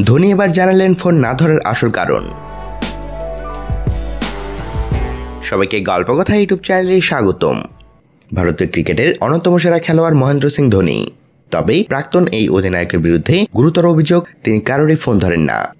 ধোনি এবার জানালেন ফোন না ধরার আসল কারণ। সবাইকে গল্প কথা ইউটিউব চ্যানেলে স্বাগতম। ভারতীয় ক্রিকেটের অন্যতম সেরা খেলোয়াড় মহেন্দ্র সিং ধোনি। তবে প্রাক্তন এই অধিনায়কের বিরুদ্ধে গুরুতর অভিযোগ তিনি কারোরই ফোন ধরেন না।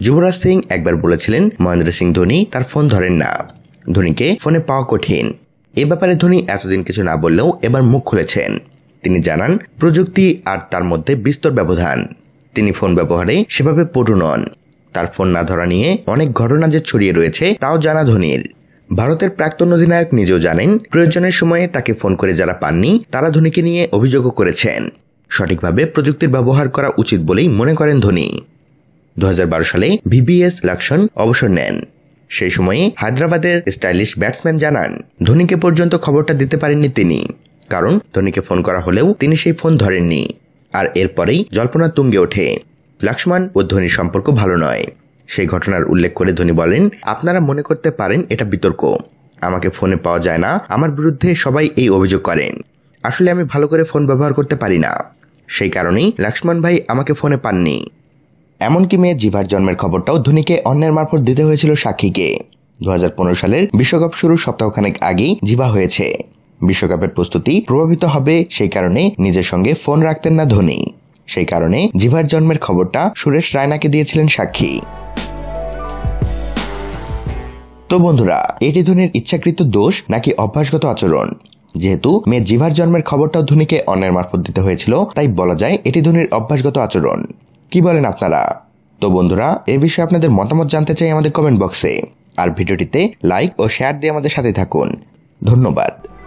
যুবরাজ সিং একবার বলেছিলেন, মহেন্দ্র সিং ধোনি তার ফোন ধরেন না। ধোনিকে ফোনে পাওয়া কঠিন। এ ব্যাপারে ধোনি এতদিন কিছু না বললেও এবার মুখ খুলেছেন। তিনি জানান, প্রযুক্তি আর তার মধ্যে বিস্তর ব্যবধান। তিনি ফোন ব্যবহারে সেভাবে পটু নন। তার ফোন না ধরা নিয়ে অনেক ঘটনা যে ছড়িয়ে রয়েছে তাও জানা ধোনির। ভারতের প্রাক্তন অধিনায়ক নিজেও জানেন, প্রয়োজনের সময়ে তাকে ফোন করে যারা পাননি, তারা ধোনিকে নিয়ে অভিযোগও করেছেন। সঠিকভাবে প্রযুক্তির ব্যবহার করা উচিত বলেই মনে করেন ধোনি। দু হাজার বারো সালে ভিবিএস লাকশন অবসর নেন। সেই সময়ে হায়দ্রাবাদের স্টাইলিশ ব্যাটসম্যান জানান, ধোনিকে পর্যন্ত খবরটা দিতে পারেননি তিনি। কারণ ধোনিকে ফোন করা হলেও তিনি সেই ফোন ধরেননি। আর এরপরেই জল্পনা তুঙ্গে ওঠে। লক্ষ্মণ ও ধোনির সম্পর্ক ভালো নয়। সেই ঘটনার উল্লেখ করে ধোনি বলেন, আপনারা মনে করতে পারেন এটা বিতর্ক। আমাকে ফোনে পাওয়া যায় না। আমার বিরুদ্ধে সবাই এই অভিযোগ করেন। আসলে আমি ভালো করে ফোন ব্যবহার করতে পারি না। সেই কারণেই লক্ষ্মণ ভাই আমাকে ফোনে পাননি। এমনকি মেয়ে জিভার জন্মের খবরটাও ধোনিকে অন্যের মারফত দিতে হয়েছিল সাক্ষীকে। দু হাজার পনেরো সালের বিশ্বকাপ শুরুর সপ্তাহখানেক আগেই জিভা হয়েছে। বিশ্বকাপের প্রস্তুতি প্রভাবিত হবে সেই কারণে নিজের সঙ্গে ফোন রাখতেন না ধোনি। সেই কারণে জিভার জন্মের খবরটা সুরেশ রায়নাকে দিয়েছিলেন সাক্ষী। তো বন্ধুরা, এটি ধোনির ইচ্ছাকৃত দোষ নাকি অভ্যাসগত আচরণ? যেহেতু মেয়ে জিভার জন্মের খবরটাও ধোনিকে অন্যের মারফত দিতে হয়েছিল, তাই বলা যায় এটি ধোনির অভ্যাসগত আচরণ। কি বলেন আপনারা? তো বন্ধুরা, এ বিষয়ে আপনাদের মতামত জানতে চাই আমাদের কমেন্ট বক্সে আর ভিডিওটিতে লাইক ও শেয়ার দিয়ে আমাদের সাথে থাকুন। ধন্যবাদ।